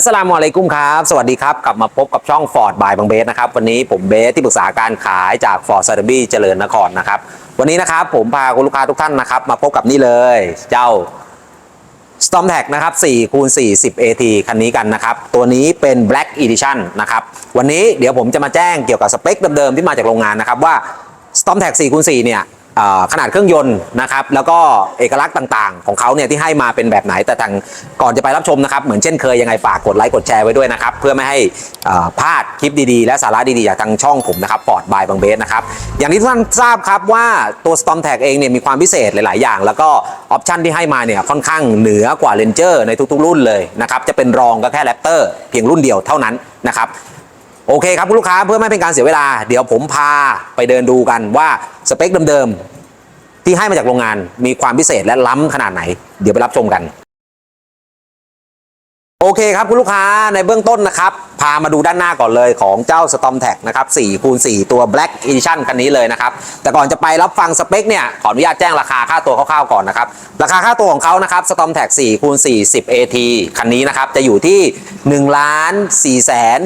อัสลามุอะลัยกุมครับ สวัสดีครับ กลับมาพบกับช่องฟอร์ดบายบางเบสนะครับ วันนี้ผมเบสที่ปรึกษาการขายจากฟอร์ดซาร์บี้เจริญนครนะครับ วันนี้นะครับผมพาคุณลูกค้าทุกท่านนะครับ มาพบกับนี่เลย เจ้า Storm Tag นะครับ4คูณ40 AT คันนี้กันนะครับ ตัวนี้เป็น Black Edition นะครับ วันนี้เดี๋ยวผมจะมาแจ้งเกี่ยวกับสเปคเดิมๆที่มาจากโรงงานนะครับว่า Storm Tag 4คูณ4เนี่ย ขนาดเครื่องยนต์นะครับ แล้วก็เอกลักษณ์ต่างๆ ของเขาเนี่ยที่ให้มาเป็นแบบไหน แต่ทางก่อนจะไปรับชมนะครับ เหมือนเช่นเคยยังไงฝากกดไลค์กดแชร์ไว้ด้วยนะครับ เพื่อไม่ให้พลาดคลิปดีๆ และสาระดีๆ จากทางช่องผมนะครับปอดบายบางเบสนะครับ อย่างที่ท่านทราบครับว่าตัว Storm Tag เองเนี่ยมีความพิเศษหลาย ๆ อย่าง แล้วก็ออปชันที่ให้มาเนี่ยค่อนข้างเหนือกว่า Ranger ในทุกๆ รุ่นเลยนะครับจะเป็นรองก็แค่ Raptor เพียงรุ่นเดียวเท่านั้นนะครับ โอเคครับคุณลูกค้าเพื่อไม่เป็นการเสียเวลา เดี๋ยวผมพาไปเดินดูกันว่าสเปคเดิมๆที่ให้มาจากโรงงานมีความพิเศษและล้ำขนาดไหน เดี๋ยวไปรับชมกัน โอเคครับคุณลูกค้าในเบื้องต้นนะครับ พามาดูด้านหน้าก่อนเลยของเจ้า Storm Tag นะครับ4คูณ4ตัว Black Edition คันนี้เลยนะครับ แต่ก่อนจะไปรับฟังสเปคเนี่ย ขออนุญาตแจ้งราคาค่าตัวคร่าวๆก่อนนะครับ ราคาค่าตัวของเขานะครับ Storm Tag 4คูณ4 10 AT คันนี้นะครับ จะอยู่ที่1ล้าน4แสน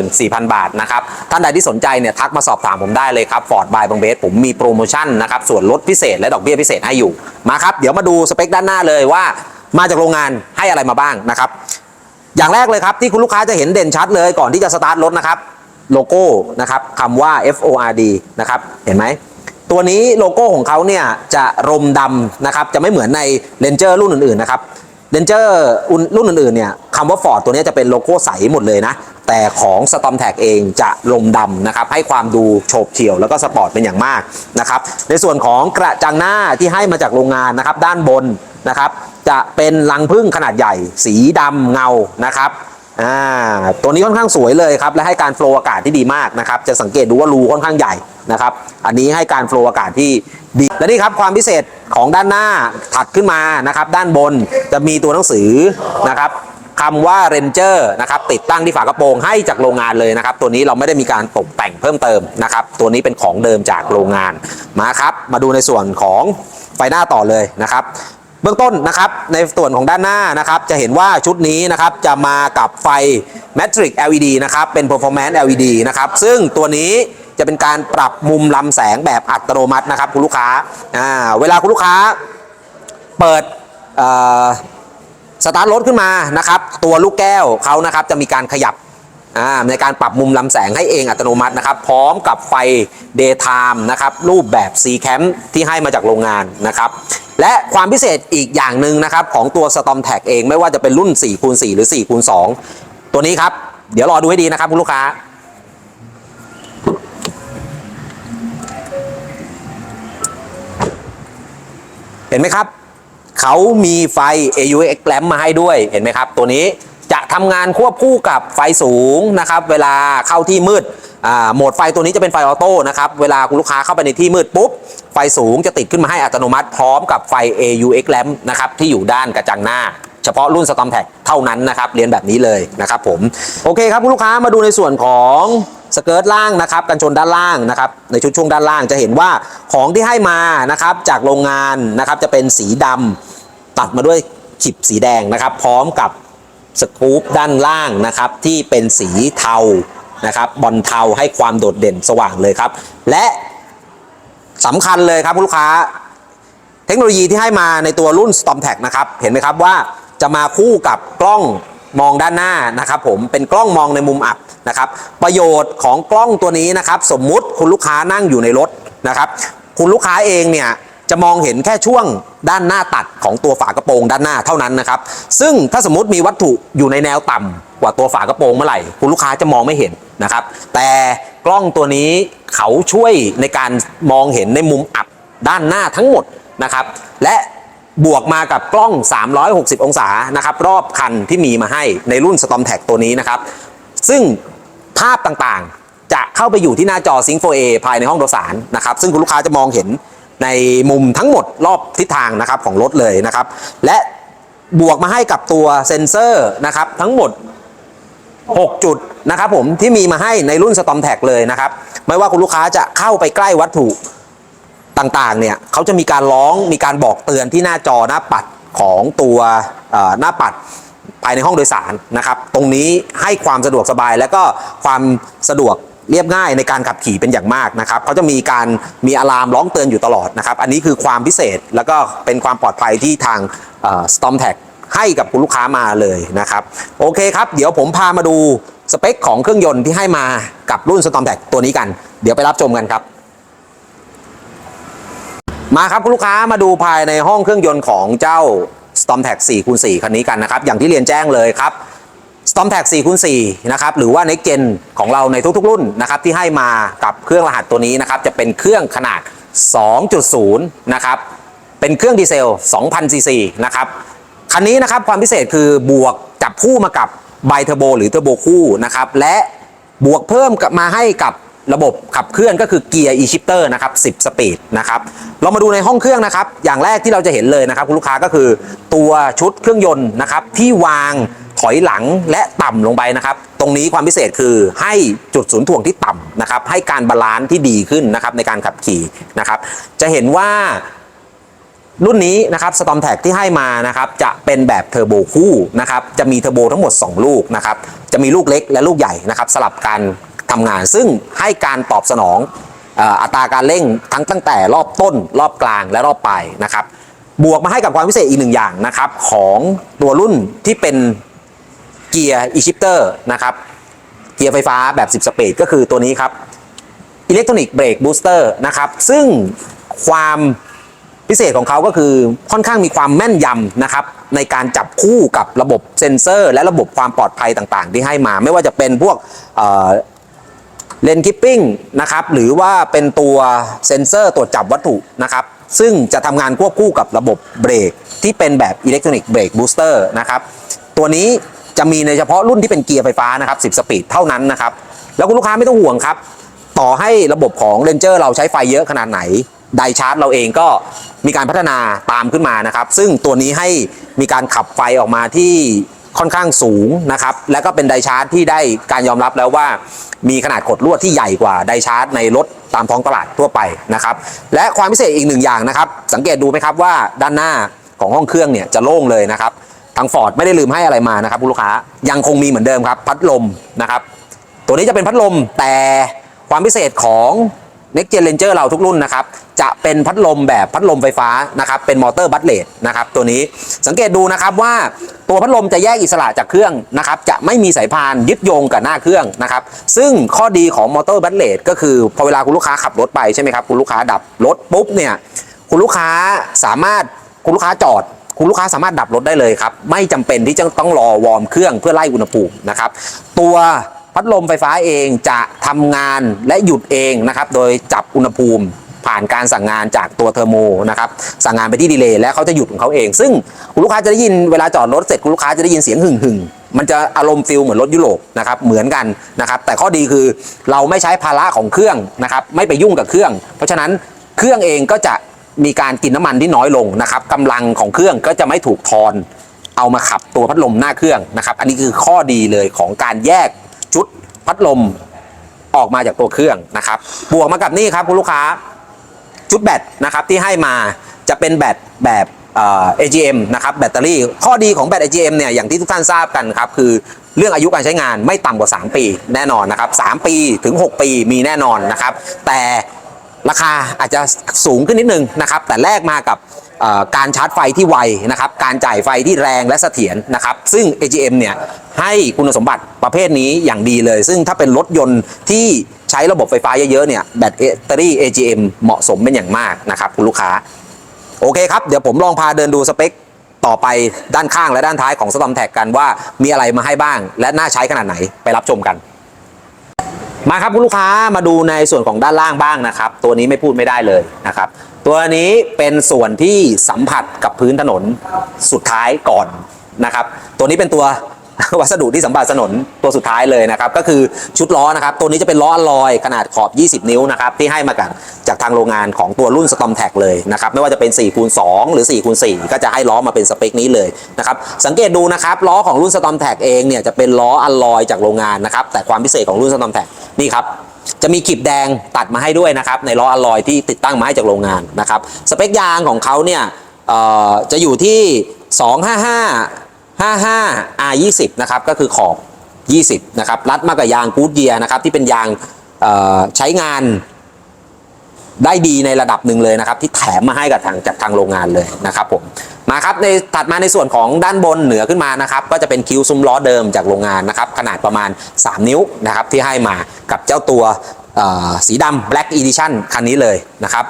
14,000 บาทนะครับ ท่านใดที่สนใจเนี่ยทักมาสอบถามผมได้เลยครับฟอร์ดบายบางเบสผมมีโปรโมชั่นนะครับส่วนลดพิเศษและดอกเบี้ยพิเศษให้อยู่มาครับเดี๋ยวมาดูสเปคด้านหน้าเลยว่ามาจากโรงงานให้อะไรมาบ้างนะครับ อย่างแรกเลยครับที่คุณลูกค้าจะเห็นเด่นชัดเลยก่อนที่จะสตาร์ทรถนะครับโลโก้นะครับคำว่า FORD นะครับเห็นไหมตัวนี้โลโก้ของเขาเนี่ยจะรมดำนะครับจะไม่เหมือนในเรนเจอร์รุ่นอื่นๆนะครับ เดนเจอร์รุ่นอื่นๆเนี่ยคำว่าฟอร์ดตัวนี้จะเป็นโลโก้ใสหมดเลยนะ แต่ของสตอมแท็กเองจะลมดำนะครับ ให้ความดูโฉบเฉี่ยวแล้วก็สปอร์ตเป็นอย่างมากนะครับ ในส่วนของกระจังหน้าที่ให้มาจากโรงงานนะครับ ด้านบนนะครับ จะเป็นรังพึ่งขนาดใหญ่ สีดำเงานะครับ อ่าตัวนี้ค่อนข้างสวยเลยครับและให้การโฟล์อากาศที่ดีมากนะครับจะสังเกตดูว่ารูค่อนข้างใหญ่นะครับอันนี้ให้การโฟล์อากาศที่ดีและนี่ครับความพิเศษของด้านหน้าถัดขึ้นมานะครับด้านบนจะมีตัวหนังสือนะครับคำว่า Ranger นะครับติดตั้งที่ฝากระโปรงให้จากโรงงานเลยนะครับ ตัวนี้เราไม่ได้มีการตกแต่งเพิ่มเติมนะครับ ตัวนี้เป็นของเดิมจากโรงงานมาครับ มาดูในส่วนของไฟหน้าต่อเลยนะครับ เบื้องต้นนะครับในส่วนของด้านหน้านะครับจะเห็นว่าชุดนี้นะครับจะมากับไฟ Matrix LED นะครับเป็น Performance LED นะครับซึ่งตัวนี้จะเป็นการปรับมุมลำแสงแบบอัตโนมัตินะครับคุณลูกค้าอ่าเวลาคุณลูกค้าเปิดสตาร์ทรถขึ้นมานะครับตัวลูกแก้วเขานะครับจะมีการขยับในการปรับมุมลำแสงให้เองอัตโนมัตินะครับ พร้อมกับไฟ daytime นะครับ รูปแบบ C Camp ที่ให้มาจากโรงงานนะครับ และความพิเศษอีกอย่างหนึ่งนะครับ ของตัว Storm Tag เองไม่ว่าจะเป็นรุ่น4คูณ4หรือ4คูณ2ตัวนี้ครับ เดี๋ยวรอดูให้ดีนะครับคุณลูกค้า เห็นไหมครับ เขามีไฟ AUX lamp มาให้ด้วยเห็นไหมครับ ตัวนี้ จะทำงานควบคู่กับไฟสูงนะครับเวลาเข้าที่มืดโหมดไฟตัวนี้จะเป็นไฟออโต้นะครับเวลาคุณลูกค้าเข้าไปในที่มืดปุ๊บ ไฟสูงจะติดขึ้นมาให้อัตโนมัติพร้อมกับไฟ AUX lamp นะครับที่อยู่ด้านกระจังหน้าเฉพาะรุ่น Storm Tag เท่านั้นนะครับ เรียนแบบนี้เลยนะครับผม โอเคครับคุณลูกค้ามาดูในส่วนของสเกิร์ตล่างนะครับกันชนด้านล่างนะครับในชุดช่วงด้านล่างจะเห็นว่าของที่ให้มานะครับจากโรงงานนะครับจะเป็นสีดำตัดมาด้วยขีบสีแดงนะครับ พร้อมกับ สกู๊ปด้านล่างนะครับที่เป็นสีเทานะครับบอลเทาให้ความโดดเด่นสว่างเลยครับ และสำคัญเลยครับคุณลูกค้า เทคโนโลยีที่ให้มาในตัวรุ่น Storm Tag นะครับเห็นไหมครับว่าจะมาคู่กับกล้องมองด้านหน้านะครับผมเป็นกล้องมองในมุมอับนะครับ ประโยชน์ของกล้องตัวนี้นะครับ สมมุติคุณลูกค้านั่งอยู่ในรถนะครับ คุณลูกค้าเองเนี่ย จะมองเห็นแค่ช่วงด้านหน้าตัดของตัวฝากระโปรงด้านหน้าเท่านั้นนะครับ ซึ่งถ้าสมมติมีวัตถุอยู่ในแนวต่ำกว่าตัวฝากระโปรงเมื่อไหร่คุณลูกค้าจะมองไม่เห็นนะครับ แต่กล้องตัวนี้เขาช่วยในการมองเห็นในมุมอับด้านหน้าทั้งหมดนะครับ และบวกมากับกล้อง 360 องศานะครับ รอบคันที่มีมาให้ในรุ่น s t o m Tag ตัวนี้นะครับ ซึ่งภาพต่างๆ จะเข้าไปอยู่ที่หน้าจอ Sync 4A ภายในห้องโดยสารนะครับ ซึ่งคุณลูกค้าจะมองเห็น ในมุมทั้งหมดรอบทิศทางนะครับของรถเลยนะครับ และบวกมาให้กับตัวเซ็นเซอร์นะครับทั้งหมด 6 จุดนะครับผมที่มีมาให้ในรุ่น Storm Tag เลยนะครับ ไม่ว่าคุณลูกค้าจะเข้าไปใกล้วัตถุต่างๆเนี่ยเขาจะมีการร้องมีการบอกเตือนที่หน้าจอหน้าปัดของตัวหน้าปัดภายในห้องโดยสารนะครับ ตรงนี้ให้ความสะดวกสบายและก็ความสะดวก เรียบง่ายในการขับขี่เป็นอย่างมากนะครับเขาจะมีการมีอะลามร้องเตือนอยู่ตลอดนะครับ อันนี้คือความพิเศษแล้วก็เป็นความปลอดภัยที่ทางสตอมแท็กให้กับคุณลูกค้ามาเลยนะครับ โอเคครับ เดี๋ยวผมพามาดูสเปคของเครื่องยนต์ที่ให้มากับรุ่น Storm t a c ตัวนี้กัน เดี๋ยวไปรับชมกันครับ มาครับคุณลูกค้ามาดูภายในห้องเครื่องยนต์ของเจ้า Storm t a c 4คูณ4คันนี้กันนะครับ อย่างที่เรียนแจ้งเลยครับ Storm t a c 4คูณ4นะครับหรือว่า Next Gen ของเราในทุกๆ รุ่นนะครับที่ให้มากับเครื่องรหัสตัวนี้นะครับจะเป็นเครื่องขนาด 2.0 นะครับเป็นเครื่องดีเซล 2,000 ซีซีนะครับคันนี้นะครับความพิเศษคือบวกจับคู่มากับไบเทอร์โบหรือเทอร์โบคู่นะครับและบวกเพิ่มมาให้กับระบบขับเคลื่อนก็คือเกียร์ e-shifter นะครับ 10 สปีดนะครับ เรามาดูในห้องเครื่องนะครับ อย่างแรกที่เราจะเห็นเลยนะครับ คุณลูกค้าก็คือตัวชุดเครื่องยนต์นะครับที่วาง ถอยหลังและต่ำลงไปนะครับ ตรงนี้ความพิเศษคือให้จุดศูนย์ถ่วงที่ต่ำนะครับ ให้การบาลานซ์ที่ดีขึ้นนะครับในการขับขี่นะครับ จะเห็นว่ารุ่นนี้นะครับสตอมแท็กที่ให้มานะครับจะเป็นแบบเทอร์โบคู่นะครับจะมีเทอร์โบทั้งหมด 2 ลูกนะครับจะมีลูกเล็กและลูกใหญ่นะครับสลับกันทำงาน ซึ่งให้การตอบสนองอัตราการเร่งทั้งตั้งแต่รอบต้น รอบกลางและรอบปลายนะครับบวกมาให้กับความพิเศษอีกหนึ่งอย่างนะครับของตัวรุ่นที่เป็น เกียร์ e-shifter นะครับ เกียร์ไฟฟ้าแบบ 10 สปีดก็คือตัวนี้ครับอิเล็กทรอนิกส์เบรกบูสเตอร์นะครับ ซึ่งความพิเศษของเขาก็คือค่อนข้างมีความแม่นยำนะครับ ในการจับคู่กับระบบเซ็นเซอร์ และระบบความปลอดภัยต่างๆ ที่ให้มา ไม่ว่าจะเป็นพวกเลนคิปปิ้งนะครับ หรือว่าเป็นตัวเซ็นเซอร์ตรวจจับวัตถุนะครับ ซึ่งจะทำงานควบคู่กับระบบเบรกที่เป็นแบบอิเล็กทรอนิกส์เบรกบูสเตอร์นะครับ ตัวนี้ จะมีในเฉพาะรุ่นที่เป็นเกียร์ไฟฟ้านะครับ10 สปีดเท่านั้นนะครับ แล้วคุณลูกค้าไม่ต้องห่วงครับ ต่อให้ระบบของ Ranger เราใช้ไฟเยอะขนาดไหน ไดชาร์จเราเองก็มีการพัฒนาตามขึ้นมานะครับ ซึ่งตัวนี้ให้มีการขับไฟออกมาที่ค่อนข้างสูงนะครับ และก็เป็นไดชาร์จที่ได้การยอมรับแล้วว่า มีขนาดขดลวดที่ใหญ่กว่าไดชาร์จในรถตามท้องตลาดทั่วไปนะครับ และความพิเศษอีกหนึ่งอย่างนะครับ สังเกตดูไหมครับว่าด้านหน้าของห้องเครื่องเนี่ยจะโล่งเลยนะครับางฟอร์ดไม่ได้ลืมให้อะไรมานะครับคุณลูกค้ายังคงมีเหมือนเดิมครับ พัดลมนะครับ ตัวนี้จะเป็นพัดลมแต่ความพิเศษของ Next Gen Ranger เราทุกรุ่นนะครับ จะเป็นพัดลมแบบพัดลมไฟฟ้านะครับ เป็นมอเตอร์บัตเลตนะครับ ตัวนี้สังเกตดูนะครับว่าตัวพัดลมจะแยกอิสระจากเครื่องนะครับ จะไม่มีสายพานยึดโยงกับหน้าเครื่องนะครับ ซึ่งข้อดีของมอเตอร์บัตเลตก็คือพอเวลาคุณลูกค้าขับรถไปใช่ไหมครับคุณลูกค้าดับรถปุ๊บเนี่ยคุณลูกค้าสามารถคุณลูกค้าจอด คุณลูกค้าสามารถดับรถได้เลยครับ ไม่จำเป็นที่จะต้องรอวอร์มเครื่องเพื่อไล่อุณหภูมินะครับ ตัวพัดลมไฟฟ้าเองจะทำงานและหยุดเองนะครับ โดยจับอุณหภูมิผ่านการสั่งงานจากตัวเทอร์โมนะครับสั่งงานไปที่ดีเลย์และเขาจะหยุดของเขาเอง ซึ่งคุณลูกค้าจะได้ยินเวลาจอดรถเสร็จคุณลูกค้าจะได้ยินเสียงหึ่งหึ่งมันจะอารมณ์ฟิลเหมือนรถยุโรปนะครับเหมือนกันนะครับ แต่ข้อดีคือเราไม่ใช้ภาระของเครื่องนะครับไม่ไปยุ่งกับเครื่อง เพราะฉะนั้นเครื่องเองก็จะ มีการกินน้ำมันที่น้อยลงนะครับกำลังของเครื่องก็จะไม่ถูกทอน เอามาขับตัวพัดลมหน้าเครื่องนะครับ อันนี้คือข้อดีเลยของการแยกชุดพัดลมออกมาจากตัวเครื่องนะครับ บวกมากับนี่ครับคุณลูกค้าชุดแบตนะครับที่ให้มาจะเป็นแบตแบบเอ่อ AGM นะครับแบตเตอรี่ข้อดีของแบต AGM เนี่ยอย่างที่ทุกท่านทราบกันครับคือเรื่องอายุการใช้งานไม่ต่ำกว่า 3 ปีแน่นอนนะครับ3ปีถึง 6 ปีมีแน่นอนนะครับ แต่ ราคาอาจจะสูงขึ้นนิดนึงนะครับแต่แลกมากับการชาร์จไฟที่ไวนะครับการจ่ายไฟที่แรงและเสถียรนะครับซึ่ง AGM เนี่ยให้คุณสมบัติประเภทนี้อย่างดีเลย ซึ่งถ้าเป็นรถยนต์ที่ใช้ระบบไฟฟ้าเยอะๆเนี่ยแบตเตอรี่ AGM เหมาะสมเป็นอย่างมากนะครับคุณลูกค้า โอเคครับ เดี๋ยวผมลองพาเดินดูสเปคต่อไปด้านข้างและด้านท้ายของสตอมแท็กกันว่ามีอะไรมาให้บ้าง และน่าใช้ขนาดไหนไปรับชมกัน มาครับคุณลูกค้ามาดูในส่วนของด้านล่างบ้างนะครับ ตัวนี้ไม่พูดไม่ได้เลยนะครับ ตัวนี้เป็นส่วนที่สัมผัสกับพื้นถนนสุดท้ายก่อนนะครับ ตัวนี้เป็นตัว วัสดุที่สัมผัสถนนตัวสุดท้ายเลยนะครับ ก็คือชุดล้อนะครับ ตัวนี้จะเป็นล้ออลอยขนาดขอบ 20 นิ้วนะครับ ที่ให้มากันจากทางโรงงานของตัวรุ่น Storm t a c เลยนะครับ ไม่ว่าจะเป็น4คูณ2หรือ4คูณ4ก็จะให้ล้อมาเป็นสเปคนี้เลยนะครับ สังเกตดูนะครับล้อของรุ่น Storm t a c เองเนี่ยจะเป็นล้ออลอยจากโรงงานนะครับ แต่ความพิเศษของรุ่น Storm t a c นี่ครับจะมีขีบแดงตัดมาให้ด้วยนะครับในล้ออลอยที่ติดตั้งมาให้จากโรงงานนะครับสเปคยางของเขาเนี่ยเอ่อจะอยู่ที่ 255 55 R 20 นะครับก็คือขอบ 20 นะครับ รัดมากับยางกูดเยียนะครับ ที่เป็นยางใช้งานได้ดีในระดับหนึ่งเลยนะครับ ที่แถมมาให้กับทางจากทางโรงงานเลยนะครับผมมาครับในถัดมาในส่วนของด้านบนเหนือขึ้นมานะครับ ก็จะเป็นคิ้วซุ้มล้อเดิมจากโรงงานนะครับ ขนาดประมาณ 3 นิ้วนะครับ ที่ให้มากับเจ้าตัวสีดำ Black Edition คันนี้เลยนะครับ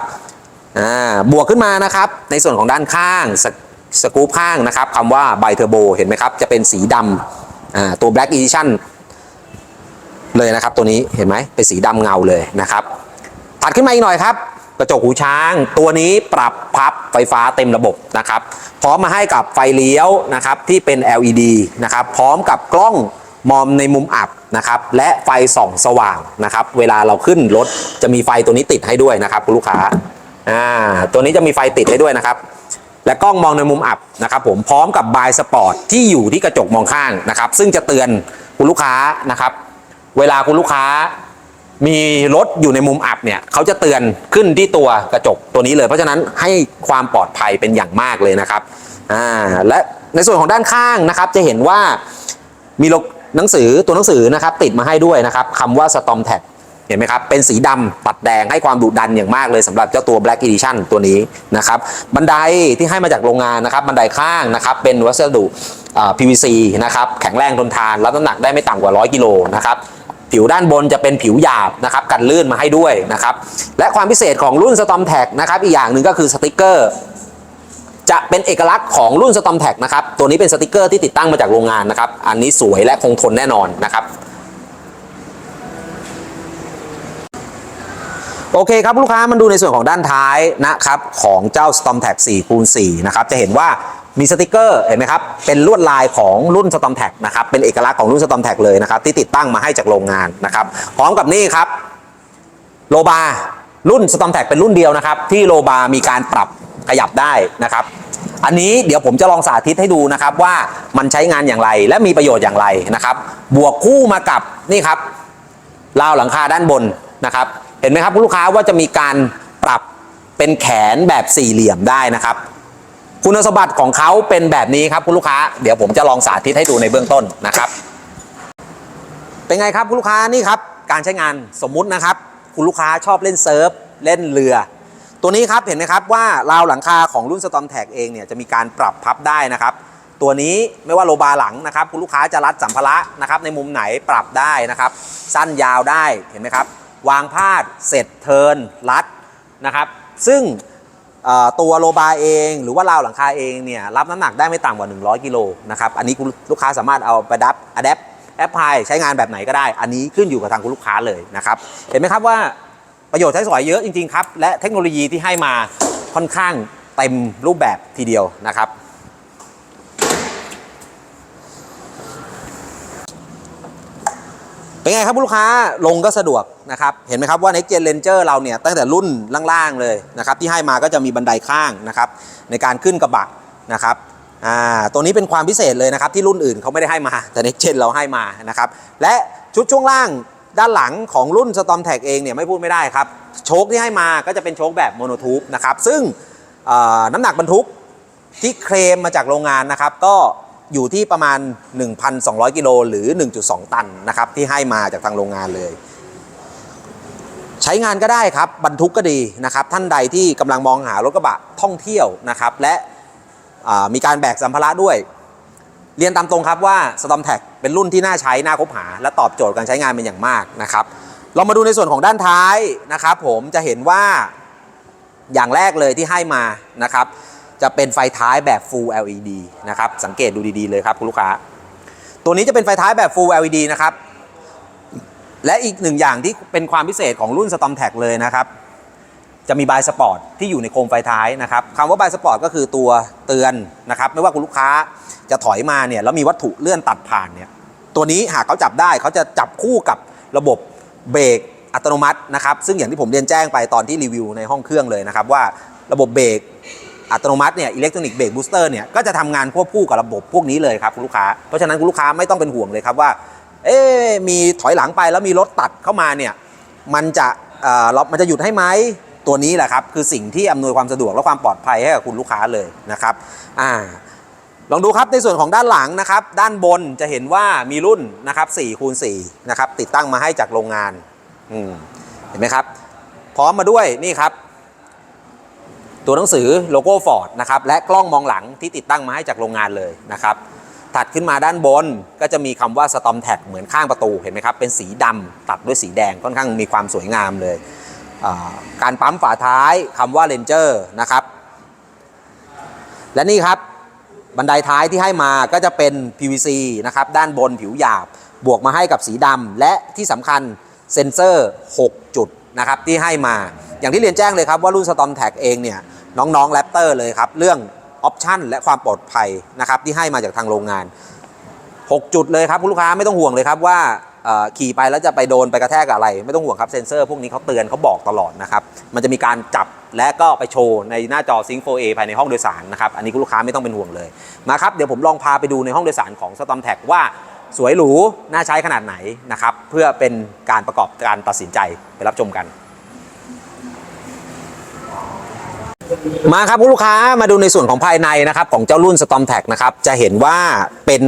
บวกขึ้นมานะครับ ในส่วนของด้านข้าง สกรูปข้างนะครับคำว่าไบเทอร์โบเห็นไหมครับจะเป็นสีดำตัว Black Edition เลยนะครับตัวนี้เห็นไหมเป็นสีดำเงาเลยนะครับถัดขึ้นมาอีกหน่อยครับ กระจกหูช้าง ตัวนี้ปรับพับไฟฟ้าเต็มระบบนะครับพร้อมมาให้กับไฟเลี้ยวนะครับที่เป็น LED นะครับพร้อมกับกล้องมอมในมุมอับนะครับและไฟส่องสว่างนะครับเวลาเราขึ้นรถจะมีไฟตัวนี้ติดให้ด้วยนะครับคุณลูกค้าอ่าตัวนี้จะมีไฟติดให้ด้วยนะครับ และกล้องมองในมุมอับนะครับผมพร้อมกับบายสปอร์ตที่อยู่ที่กระจกมองข้างนะครับ ซึ่งจะเตือนคุณลูกค้านะครับ เวลาคุณลูกค้ามีรถอยู่ในมุมอับเนี่ยเขาจะเตือนขึ้นที่ตัวกระจกตัวนี้เลย เพราะฉะนั้นให้ความปลอดภัยเป็นอย่างมากเลยนะครับอ่าและในส่วนของด้านข้างนะครับ จะเห็นว่ามีหนังสือตัวหนังสือนะครับ ติดมาให้ด้วยนะครับคำว่า Storm Tag เห็นไหมครับ เป็นสีดำตัดแดงให้ความดุดันอย่างมากเลยสำหรับเจ้าตัว Black Edition ตัวนี้นะครับ บันไดที่ให้มาจากโรงงานนะครับ บันไดข้างนะครับ เป็นวัสดุ PVC นะครับ แข็งแรงทนทาน รับน้ำหนักได้ไม่ต่ำกว่า 100 กิโลนะครับผิวด้านบนจะเป็นผิวหยาบนะครับกันลื่นมาให้ด้วยนะครับ และความพิเศษของรุ่น Storm Tag นะครับ อีกอย่างหนึ่งก็คือสติกเกอร์จะเป็นเอกลักษณ์ของรุ่น Storm Tag นะครับ ตัวนี้เป็นสติกเกอร์ที่ติดตั้งมาจากโรงงานนะครับ อันนี้สวยและคงทนแน่นอนนะครับ โอเคครับลูกค้ามันดูในส่วนของด้านท้ายนะครับของเจ้า Storm Tag 4คูณ4นะครับจะเห็นว่ามีสติกเกอร์เห็นไหมครับ เป็นลวดลายของรุ่น Storm Tag นะครับ เป็นเอกลักษณ์ของรุ่น Storm Tag เลยนะครับ ที่ติดตั้งมาให้จากโรงงานนะครับ พร้อมกับนี่ครับ โลบารุ่น Storm Tag เป็นรุ่นเดียวนะครับ ที่โลบามีการปรับขยับได้นะครับ อันนี้เดี๋ยวผมจะลองสาธิตให้ดูนะครับว่ามันใช้งานอย่างไรและมีประโยชน์อย่างไรนะครับ บวกคู่มากับนี่ครับราวหลังคาด้านบนนะครับ เห็นไหมครับคุณลูกค้าว่าจะมีการปรับเป็นแขนแบบสี่เหลี่ยมได้นะครับ คุณสมบัติของเขาเป็นแบบนี้ครับคุณลูกค้า เดี๋ยวผมจะลองสาธิตให้ดูในเบื้องต้นนะครับ เป็นไงครับคุณลูกค้านี่ครับ การใช้งานสมมุตินะครับ คุณลูกค้าชอบเล่นเซิร์ฟเล่นเรือ ตัวนี้ครับเห็นไหมครับว่าราวหลังคาของรุ่น Storm Tag เองเนี่ยจะมีการปรับพับได้นะครับตัวนี้ไม่ว่าโลบาหลังนะครับ คุณลูกค้าจะรัดสัมภาระนะครับในมุมไหนปรับได้นะครับ สั้นยาวได้เห็นไหมครับ วางพาด เสร็จเทินรัดนะครับ ซึ่งตัวโลบาเองหรือว่าราวหลังคาเองเนี่ยรับน้ำหนักได้ไม่ต่ำกว่า 100 กิโลนะครับอันนี้คุลูกค้าสามารถเอาไปดับอะแดปแอปพลายใช้งานแบบไหนก็ได้ อันนี้ขึ้นอยู่กับทางคุณลูกค้าเลยนะครับ เห็นไหมครับว่าประโยชน์ใช้สอยเยอะจริงๆครับ และเทคโนโลยีที่ให้มาค่อนข้างเต็มรูปแบบทีเดียวนะครับ เป็นไงครับคุณลูกค้าลงก็สะดวกนะครับเห็นไหมครับว่า Next Gen Ranger เราเนี่ยตั้งแต่รุ่นล่างๆเลยนะครับที่ให้มาก็จะมีบันไดข้างนะครับในการขึ้นกระบะนะครับอ่าตัวนี้เป็นความพิเศษเลยนะครับที่รุ่นอื่นเขาไม่ได้ให้มาแต่ Next Gen เราให้มานะครับและชุดช่วงล่างด้านหลังของรุ่น Storm Tag เองเนี่ยไม่พูดไม่ได้ครับโชคที่ให้มาก็จะเป็นโชคแบบโมโนทูบนะครับซึ่งน้ำหนักบรรทุกที่เคลมมาจากโรงงานนะครับก็ อยู่ที่ประมาณ 1,200 กิโลหรือ 1.2 ตันนะครับที่ให้มาจากทางโรงงานเลย ใช้งานก็ได้ครับบรรทุกก็ดีนะครับ ท่านใดที่กำลังมองหารถกระบะท่องเที่ยวนะครับ และมีการแบกสัมภาระด้วย เรียนตามตรงครับว่า Storm Tag เป็นรุ่นที่น่าใช้น่าคบหา และตอบโจทย์การใช้งานเป็นอย่างมากนะครับเรามาดูในส่วนของด้านท้ายนะครับ ผมจะเห็นว่าอย่างแรกเลยที่ให้มานะครับ จะเป็นไฟท้ายแบบ Full LED นะครับ สังเกตดูดีๆเลยครับคุณลูกค้า ตัวนี้จะเป็นไฟท้ายแบบ Full LED นะครับ และอีกหนึ่งอย่างที่เป็นความพิเศษของรุ่น Storm Tag เลยนะครับ จะมีบายสปอร์ตที่อยู่ในโคมไฟท้ายนะครับคำว่าบายสปอร์ตก็คือตัวเตือนนะครับ ไม่ว่าคุณลูกค้าจะถอยมาเนี่ยแล้วมีวัตถุเลื่อนตัดผ่านเนี่ย ตัวนี้หากเขาจับได้เขาจะจับคู่กับระบบเบรกอัตโนมัตินะครับ ซึ่งอย่างที่ผมเรียนแจ้งไปตอนที่รีวิวในห้องเครื่องเลยนะครับว่าระบบเบรก อัตโนมัติเนี่ยอิเล็กทรอนิกส์เบรกบูสเตอร์เนี่ยก็จะทำงานควบคู่กับระบบพวกนี้เลยครับคุณลูกค้า เพราะฉะนั้นคุณลูกค้าไม่ต้องเป็นห่วงเลยครับว่า เอ๊มีถอยหลังไปแล้วมีรถตัดเข้ามาเนี่ยมันจะเอ่อเรามันจะหยุดให้ไหมตัวนี้แหละครับ คือสิ่งที่อำนวยความสะดวกและความปลอดภัยให้กับคุณลูกค้าเลยนะครับอ่าลองดูครับในส่วนของด้านหลังนะครับ ด้านบนจะเห็นว่ามีรุ่นนะครับ4คูณ4นะครับติดตั้งมาให้จากโรงงานอืมเห็นไหมครับ พร้อมมาด้วยนี่ครับ ตัวหนังสือโลโก้ฟอร์ดนะครับและกล้องมองหลังที่ติดตั้งมาให้จากโรงงานเลยนะครับถัดขึ้นมาด้านบนก็จะมีคำว่า Storm Tag เหมือนข้างประตูเห็นไหมครับ เป็นสีดำตัดด้วยสีแดงค่อนข้างมีความสวยงามเลย การปั๊มฝาท้ายคำว่า Ranger นะครับ และนี่ครับบันไดท้ายที่ให้มาก็จะเป็น PVC นะครับด้านบนผิวหยาบ บวกมาให้กับสีดำและที่สำคัญเซ็นเซอร์ 6 จุด นะครับที่ให้มา อย่างที่เรียนแจ้งเลยครับว่ารุ่น Storm Tag เองเนี่ยน้องๆ Raptor เลยครับเรื่องออปชันและความปลอดภัยนะครับที่ให้มาจากทางโรงงาน 6 จุดเลยครับคุณลูกค้าไม่ต้องห่วงเลยครับว่าขี่ไปแล้วจะไปโดนไปกระแทกอะไร ไม่ต้องห่วงครับเซ็นเซอร์พวกนี้เขาเตือนเขาบอกตลอดนะครับมันจะมีการจับและก็ไปโชว์ในหน้าจอ Sync 4A ภายในห้องโดยสารนะครับอันนี้คุณลูกค้าไม่ต้องเป็นห่วงเลยมาครับเดี๋ยวผมลองพาไปดูในห้องโดยสารของ Storm Tag ว่า สวยหรู น่าใช้ขนาดไหนนะครับ เพื่อเป็นการประกอบการตัดสินใจไปรับชมกัน มาครับคุณลูกค้ามาดูในส่วนของภายในนะครับ ของเจ้ารุ่น Storm Tag นะครับ จะเห็นว่าเป็น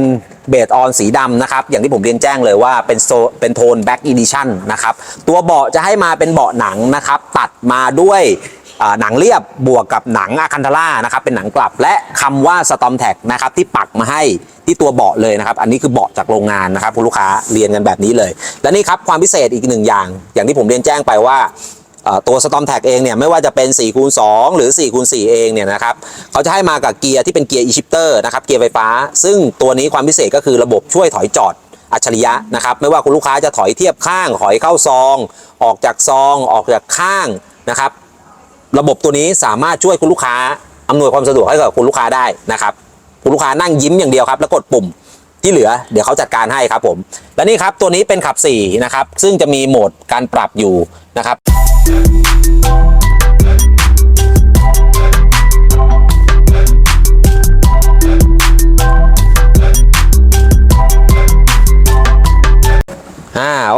เบสออนสีดำนะครับ อย่างที่ผมเรียนแจ้งเลยว่าเป็นโซเป็นโทน Back Edition นะครับ ตัวเบาะจะให้มาเป็นเบาะหนังนะครับ ตัดมาด้วย หนังเรียบบวกกับหนังอะคันทาร่านะครับเป็นหนังกลับและคำว่า Storm Tag นะครับที่ปักมาให้ที่ตัวเบาะเลยนะครับ อันนี้คือเบาะจากโรงงานนะครับคุณลูกค้าเรียนกันแบบนี้เลย และนี่ครับความพิเศษอีกหนึ่งอย่าง อย่างที่ผมเรียนแจ้งไปว่าตัว Storm Tag เองเนี่ยไม่ว่าจะเป็น4คูณ2หรือ4คูณ4เองเนี่ยนะครับเขาจะให้มากับเกียร์ที่เป็นเกียร์ e-shifter นะครับเกียร์ไฟฟ้า ซึ่งตัวนี้ความพิเศษก็คือระบบช่วยถอยจอดอัจฉริยะนะครับไม่ว่าคุณลูกค้าจะถอยเทียบข้างถอยเข้าซอง ออกจากซอง ออกจากข้างนะครับ ระบบตัวนี้สามารถช่วยคุณลูกค้าอำนวยความสะดวกให้กับคุณลูกค้าได้นะครับคุณลูกค้านั่งยิ้มอย่างเดียวครับ แล้วกดปุ่มที่เหลือเดี๋ยวเขาจัดการให้ครับผม และนี่ครับตัวนี้เป็นขับ4นะครับซึ่งจะมีโหมดการปรับอยู่นะครับ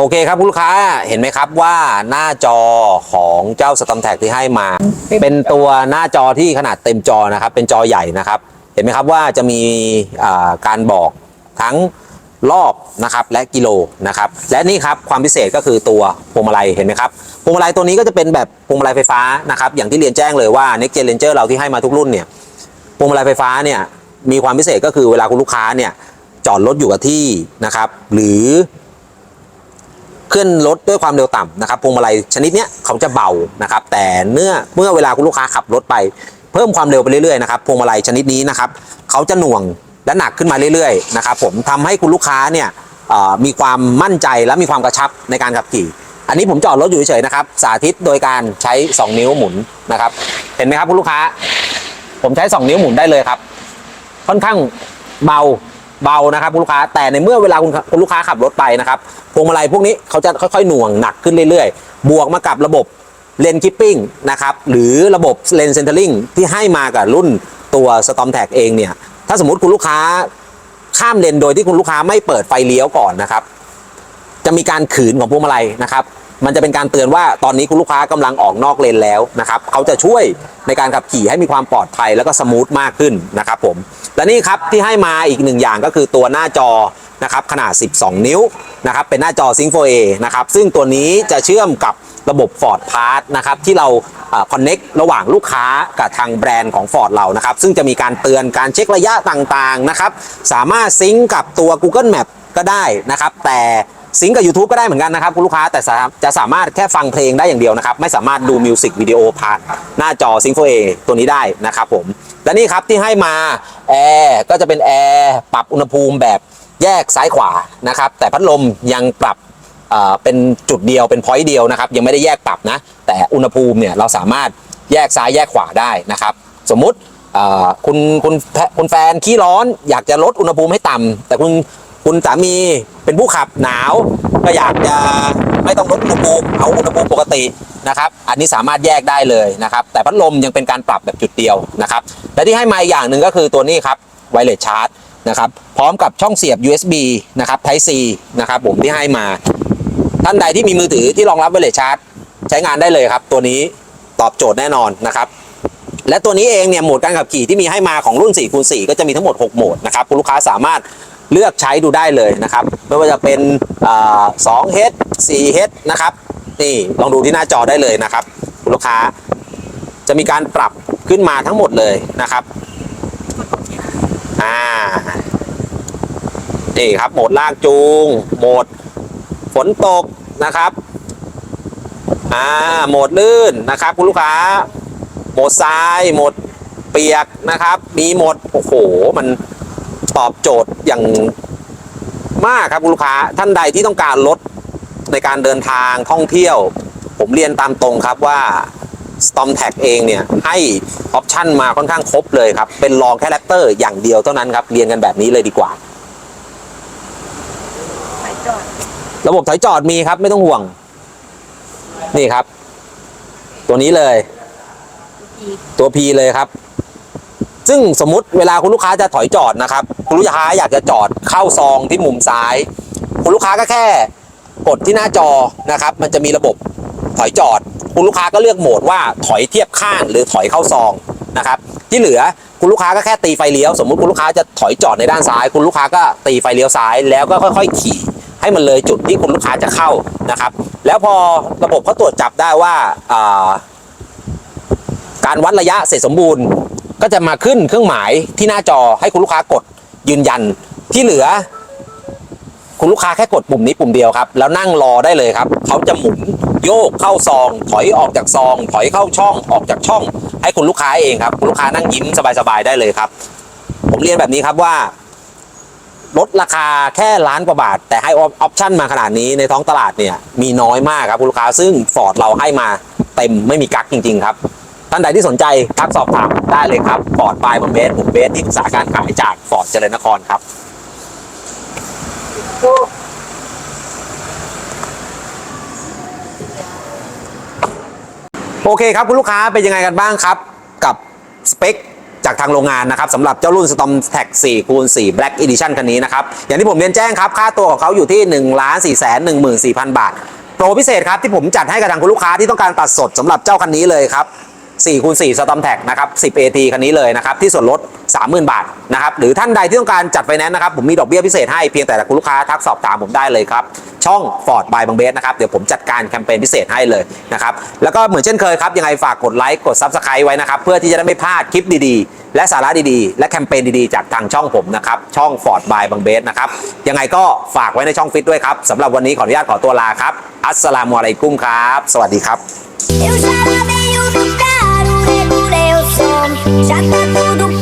อ่าโอเคครับคุณลูกค้าเห็นไหมครับว่าหน้าจอของเจ้า Storm Tag ที่ให้มา เป็นตัวหน้าจอที่ขนาดเต็มจอนะครับ เป็นจอใหญ่นะครับ เห็นไหมครับว่าจะมีการบอกทั้งรอบนะครับและกิโลนะครับ และนี่ครับความพิเศษก็คือตัวพวงมาลัยเห็นไหมครับพวงมาลัยตัวนี้ก็จะเป็นแบบพวงมาลัยไฟฟ้านะครับ อย่างที่เรียนแจ้งเลยว่า Next Gen Ranger เราที่ให้มาทุกรุ่นเนี่ยพวงมาลัยไฟฟ้าเนี่ยมีความพิเศษก็คือเวลาคุณลูกค้าเนี่ยจอดรถอยู่กับที่นะครับ หรือ เคลื่อนรถด้วยความเร็วต่ำนะครับพวงมาลัยชนิดเนี้ยเขาจะเบานะครับ แต่เมื่อเมื่อเวลาคุณลูกค้าขับรถไป เพิ่มความเร็วไปเรื่อยๆนะครับพวงมาลัยชนิดนี้นะครับเขาจะหน่วงและหนักขึ้นมาเรื่อยๆนะครับผมทำให้คุณลูกค้าเนี่ยมีความมั่นใจและมีความกระชับในการขับขี่ อันนี้ผมจอดรถอยู่เฉยๆนะครับ สาธิตโดยการใช้ 2 นิ้วหมุนนะครับ เห็นไหมครับคุณลูกค้า ผมใช้ 2 นิ้วหมุนได้เลยครับ ค่อนข้างเบา เบานะครับคุณลูกค้าแต่ในเมื่อเวลาคุณคุณลูกค้าขับรถไปนะครับพวงมาลัยพวกนี้เขาจะค่อยๆหน่วงหนักขึ้นเรื่อยๆ บวกมากับระบบเลนคิปปิ้งนะครับหรือระบบเลนเซนเตอร์ลิงที่ให้มากับรุ่นตัว Storm Tag เองเนี่ยถ้าสมมติคุณลูกค้าข้ามเลนโดยที่คุณลูกค้าไม่เปิดไฟเลี้ยวก่อนนะครับ จะมีการขืนของพวงมาลัยนะครับ มันจะเป็นการเตือนว่าตอนนี้คุณลูกค้ากำลังออกนอกเลนแล้วนะครับเขาจะช่วยในการขับขี่ให้มีความปลอดภัยแล้วก็สมูทมากขึ้นนะครับผมและนี่ครับที่ให้มาอีกหนึ่งอย่างก็คือตัวหน้าจอนะครับขนาด 12 นิ้วนะครับเป็นหน้าจอ Sync 4A นะครับซึ่งตัวนี้จะเชื่อมกับระบบ Ford Pass นะครับที่เราคอนเน็กระหว่างลูกค้ากับทางแบรนด์ของ Ford เรานะครับซึ่งจะมีการเตือนการเช็คระยะต่างๆนะครับสามารถซิงกับตัว Google Map ก็ได้นะครับแต่ ซิงกับ YouTube ก็ได้เหมือนกันนะครับคุณลูกค้าแต่จะสามารถแค่ฟังเพลงได้อย่างเดียวนะครับไม่สามารถดูมิวสิกวิดีโอผ่านหน้าจอ Sync 4A ตัวนี้ได้นะครับผมและนี่ครับที่ให้มาแอร์ก็จะเป็นแอร์ปรับอุณหภูมิแบบแยกซ้ายขวานะครับแต่พัดลมยังปรับเเป็นจุดเดียวเป็นพอยต์เดียวนะครับยังไม่ได้แยกปรับนะแต่อุณหภูมิเนี่ยเราสามารถแยกซ้ายแยกขวาได้นะครับสมมุติคุณคุณคุณแฟนขี้ร้อนอยากจะลดอุณหภูมิให้ต่ำแต่คุณ คุณสามีเป็นผู้ขับหนาว ก็อยากจะไม่ต้องลดอุณหภูมิเอาอุณหภูมิปกตินะครับ อันนี้สามารถแยกได้เลยนะครับ แต่พัดลมยังเป็นการปรับแบบจุดเดียวนะครับ และที่ให้มาอีกอย่างหนึ่งก็คือตัวนี้ครับไวเลสชาร์จนะครับ พร้อมกับช่องเสียบ USB นะครับ Type C นะครับผมที่ให้มา ท่านใดที่มีมือถือที่รองรับไวเลสชาร์จใช้งานได้เลยครับ ตัวนี้ตอบโจทย์แน่นอนนะครับและตัวนี้เองเนี่ยโหมดการขับขี่ที่มีให้มาของรุ่น4คูณ4ก็จะมีทั้งหมด 6 โหมดนะครับ คุณลูกค้าสามารถ เลือกใช้ดูได้เลยนะครับ ไม่ว่าจะเป็นสอ่า2 h 4 h นะครับนี่ลองดูที่หน้าจอได้เลยนะครับคุณลูกค้าจะมีการปรับขึ้นมาทั้งหมดเลยนะครับอ่านี่ครับโหมดลากจูง โหมดฝนตกนะครับอ่าโหมดลื่นนะครับคุณลูกค้า โหมดทรายโหมดเปียกนะครับ มีหมดโอ้โหมัน ตอบโจทย์อย่างมากครับคุณลูกค้าท่านใดที่ต้องการลดในการเดินทางท่องเที่ยว ผมเรียนตามตรงครับว่า Storm Tag เองเนี่ยให้ออปชันมาค่อนข้างครบเลยครับ เป็นรองแค่แรปเตอร์อย่างเดียวเท่านั้นครับ เรียนกันแบบนี้เลยดีกว่า ระบบถอยจอดมีครับไม่ต้องห่วง นี่ครับ ตัวนี้เลย ตัว P เลยครับ ซึ่งสมมติเวลาคุณลูกค้าจะถอยจอดนะครับ คุณลูกค้าอยากจะจอดเข้าซองที่มุมซ้าย คุณลูกค้าก็แค่กดที่หน้าจอนะครับ มันจะมีระบบถอยจอด คุณลูกค้าก็เลือกโหมดว่าถอยเทียบข้างหรือถอยเข้าซองนะครับ ที่เหลือคุณลูกค้าก็แค่ตีไฟเลี้ยว สมมุติคุณลูกค้าจะถอยจอดในด้านซ้าย คุณลูกค้าก็ตีไฟเลี้ยวซ้ายแล้วก็ค่อย ๆ ขี่ให้มันเลยจุดที่คุณลูกค้าจะเข้านะครับ แล้วพอระบบเขาตรวจจับได้ว่าอ่าการวัดระยะเสร็จสมบูรณ์ ก็จะมาขึ้นเครื่องหมายที่หน้าจอให้คุณลูกค้ากดยืนยันที่เหลือ คุณลูกค้าแค่กดปุ่มนี้ปุ่มเดียวครับ แล้วนั่งรอได้เลยครับเขาจะหมุนโยกเข้าซอง ถอยออกจากซอง ถอยเข้าช่องออกจากช่อง ให้คุณลูกค้าเองครับคุณลูกค้านั่งยิ้มสบายๆได้เลยครับ ผมเรียนแบบนี้ครับว่าลดราคาแค่ล้านกว่าบาท แต่ให้ออปชั่นมาขนาดนี้ในท้องตลาดเนี่ยมีน้อยมากครับคุณลูกค้าซึ่งฟอร์ดเราให้มาเต็มไม่มีกั๊กจริง ๆ ครับ ท่านใดที่สนใจทักสอบถามได้เลยครับฟอร์ดปลายบนเบสผมเบสที่ปรึกษาการขายจากฟอร์ดเจริญนครครับโอ้โอเคครับคุณลูกค้าเป็นยังไงกันบ้างครับกับสเปคจากทางโรงงานนะครับสำหรับเจ้ารุ่น Storm Tag 4คูณ4 Black Edition คันนี้นะครับ อย่างที่ผมเรียนแจ้งครับ ค่าตัวของเขาอยู่ที่1 4 1 4 0 0 0 บาท โปรพิเศษครับที่ผมจัดให้กับทางคุณลูกค้าที่ต้องการตัดสดสำหรับเจ้าคันนี้เลยครับ 4คูณ4สตอมแท็กนะครับ10 AT คันนี้เลยนะครับที่ส่วนลด 30,000 บาทนะครับหรือท่านใดที่ต้องการจัดไฟแนนซ์นะครับผมมีดอกเบี้ยพิเศษให้เพียงแต่คุณลูกค้าทักสอบถามผมได้เลยครับช่อง Ford by บางเบสนะครับเดี๋ยวผมจัดการแคมเปญพิเศษให้เลยนะครับแล้วก็เหมือนเช่นเคยครับยังไงฝากกดไลค์กด Subscribe ไว้นะครับเพื่อที่จะได้ไม่พลาดคลิปดีๆ และสาระดีๆ และแคมเปญดีๆ จากทางช่องผมนะครับ ช่อง Ford by บางเบสนะครับ ยังไงก็ฝากไว้ในช่องฟิตด้วยครับสำหรับวันนี้ขออนุญาตขอตัวลาครับ อัสสลามุอะลัยกุ้มครับ สวัสดีครับ Eu já lavei o do carro, regulei o som. Já tá tudo